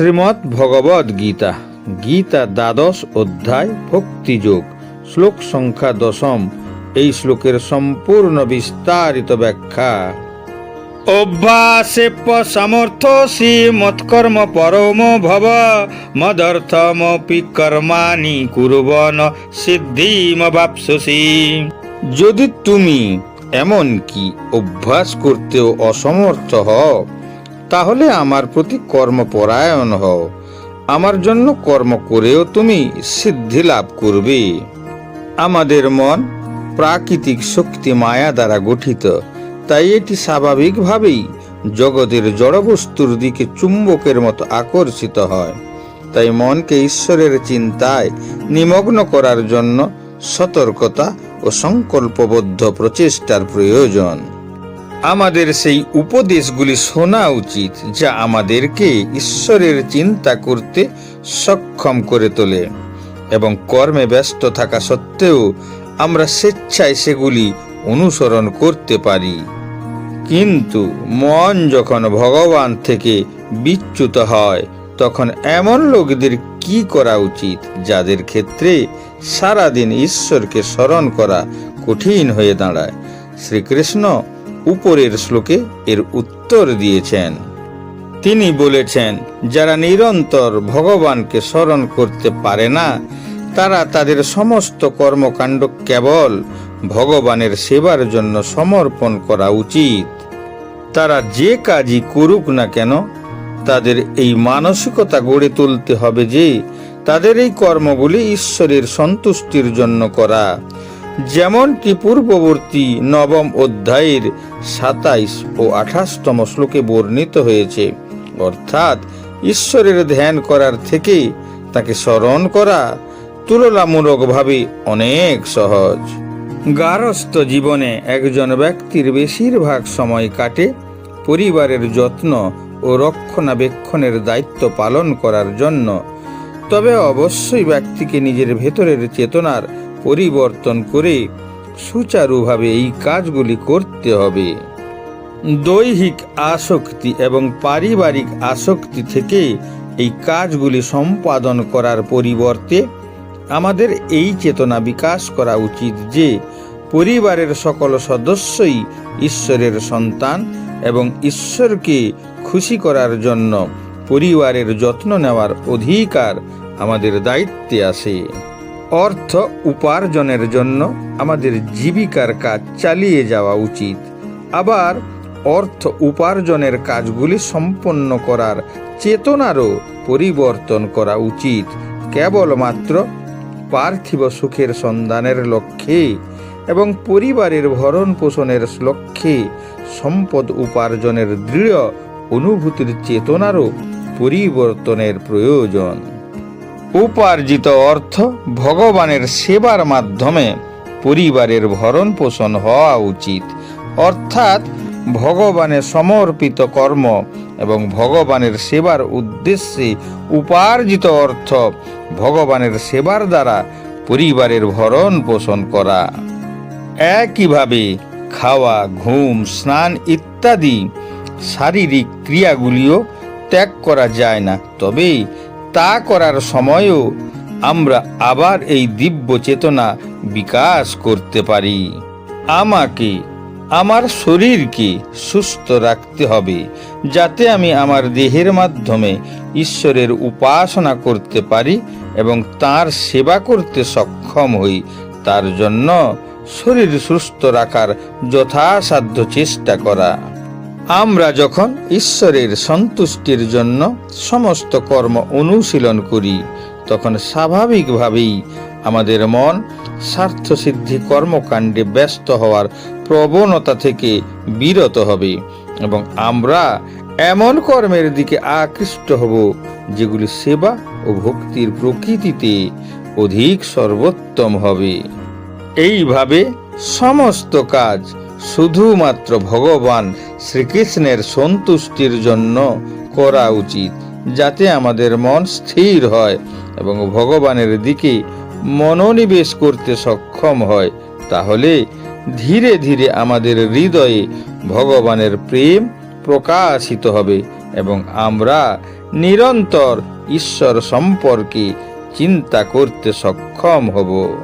শ্রীমদ্ ভগবদ গীতা। গীতা দ্বাদশ অধ্যায় ভক্তিযোগ শ্লোক সংখ্যা দশম। এই শ্লোকের সম্পূর্ণ বিস্তারিত ব্যাখ্যা। অভ্যাসেপ সমর্থসি মৎকর্ম পরম ভব। মদর্থমপি কর্মাণি কুরবন সিদ্ধিম বাপসসি যদি তুমি এমন কি অভ্যাস করতেও অসমর্থ হও তাহলে আমার প্রতি কর্মপরায়ণ হও। আমার জন্য কর্ম করেও তুমি সিদ্ধি লাভ করবে। আমাদের মন প্রাকৃতিক শক্তি মায়া দ্বারা গঠিত, তাই এটি স্বাভাবিকভাবেই জগতের জড়বস্তুর দিকে চুম্বকের মতো আকর্ষিত হয়। তাই মনকে ঈশ্বরের চিন্তায় নিমগ্ন করার জন্য সতর্কতা ও সংকল্পবদ্ধ প্রচেষ্টার প্রয়োজন। আমাদের সেই উপদেশগুলি শোনা উচিত যা আমাদেরকে ঈশ্বরের চিন্তা করতে সক্ষম করে তোলে এবং কর্মে ব্যস্ত থাকা সত্ত্বেও আমরা স্বেচ্ছায় সেগুলি অনুসরণ করতে পারি। কিন্তু মন যখন ভগবান থেকে বিচ্যুত হয়, তখন এমন লোকদের কি করা উচিত যাদের ক্ষেত্রে সারাদিন ঈশ্বরকে স্মরণ করা কঠিন হয়ে দাঁড়ায়? শ্রীকৃষ্ণ উপরের শ্লোকে এর উত্তর দিয়েছেন। তিনি বলেছেন, যারা নিরন্তর ভগবানকে স্মরণ করতে পারে না, তারা তাদের সমস্ত কর্মকাণ্ড কেবল ভগবানের সেবার জন্য সমর্পণ করা উচিত। তারা যে কাজই করুক না কেন, তাদের এই মানসিকতা গড়ে তুলতে হবে যে, তাদের এই কর্মগুলি ঈশ্বরের সন্তুষ্টির জন্য করা। যেমনটি পূর্ববর্তী নবম অধ্যায়ের সাতাইশ ও আঠাশতম শ্লোকে বর্ণিত হয়েছে, অর্থাৎ ঈশ্বরের ধ্যান করার থেকে তাকে স্মরণ করা তুলনামূলকভাবে অনেক সহজ। গারস্থ জীবনে একজন ব্যক্তির বেশিরভাগ সময় কাটে পরিবারের যত্ন ও রক্ষণাবেক্ষণের দায়িত্ব পালন করার জন্য। তবে অবশ্যই ব্যক্তিকে নিজের ভেতরের চেতনার পরিবর্তন করে সুচারুভাবে এই কাজগুলি করতে হবে। দৈহিক আসক্তি এবং পারিবারিক আসক্তি থেকে এই কাজগুলি সম্পাদন করার পরিবর্তে আমাদের এই চেতনা বিকাশ করা উচিত যে পরিবারের সকল সদস্যই ঈশ্বরের সন্তান এবং ঈশ্বরকে খুশি করার জন্য পরিবারের যত্ন নেওয়ার অধিকার আমাদের দায়িত্বে আসে। অর্থ উপার্জনের জন্য আমাদের জীবিকার কাজ চালিয়ে যাওয়া উচিত। আবার অর্থ উপার্জনের কাজগুলি সম্পন্ন করার চেতনারও পরিবর্তন করা উচিত। কেবলমাত্র পার্থিব সুখের সন্ধানের লক্ষ্যে এবং পরিবারের ভরণ পোষণের লক্ষ্যে সম্পদ উপার্জনের দৃঢ় অনুভূতির চেতনারও পরিবর্তনের প্রয়োজন। উপার্জিত অর্থ ভগবানের সেবার মাধ্যমে পরিবারের ভরণ পোষণ হওয়া উচিত। অর্থাৎ ভগবানের সমর্পিত কর্ম এবং ভগবানের সেবার উদ্দেশ্যে উপার্জিত অর্থ ভগবানের সেবার দ্বারা পরিবারের ভরণ পোষণ করা। একইভাবে খাওয়া, ঘুম, স্নান ইত্যাদি শারীরিক ক্রিয়াগুলিও ত্যাগ করা যায় না। তবে তা করার সময়ও আমরা আবার এই দিব্য চেতনা বিকাশ করতে পারি। আমাকে, আমার শরীরকে সুস্থ রাখতে হবে, যাতে আমি আমার দেহের মাধ্যমে ঈশ্বরের উপাসনা করতে পারি এবং তার সেবা করতে সক্ষম হই। তার জন্য শরীর সুস্থ রাখার যথাসাধ্য চেষ্টা করা। আমরা যখন ঈশ্বরের সন্তুষ্টির জন্য সমস্ত কর্ম অনুশীলন করি, তখন স্বাভাবিকভাবেই আমাদের মন স্বার্থসিদ্ধি কর্মকাণ্ডে ব্যস্ত হওয়ার প্রবণতা থেকে বিরত হবে এবং আমরা এমন কর্মের দিকে আকৃষ্ট হব, যেগুলি সেবা ও ভক্তির প্রকৃতিতে অধিক সর্বোত্তম হবে। এইভাবে সমস্ত কাজ শুধুমাত্র ভগবান শ্রীকৃষ্ণের সন্তুষ্টির জন্য করা উচিত, যাতে আমাদের মন স্থির হয় এবং ভগবানের দিকে মনোনিবেশ করতে সক্ষম হয়। তাহলে ধীরে ধীরে আমাদের হৃদয়ে ভগবানের প্রেম প্রকাশিত হবে এবং আমরা নিরন্তর ঈশ্বর সম্পর্কে চিন্তা করতে সক্ষম হব।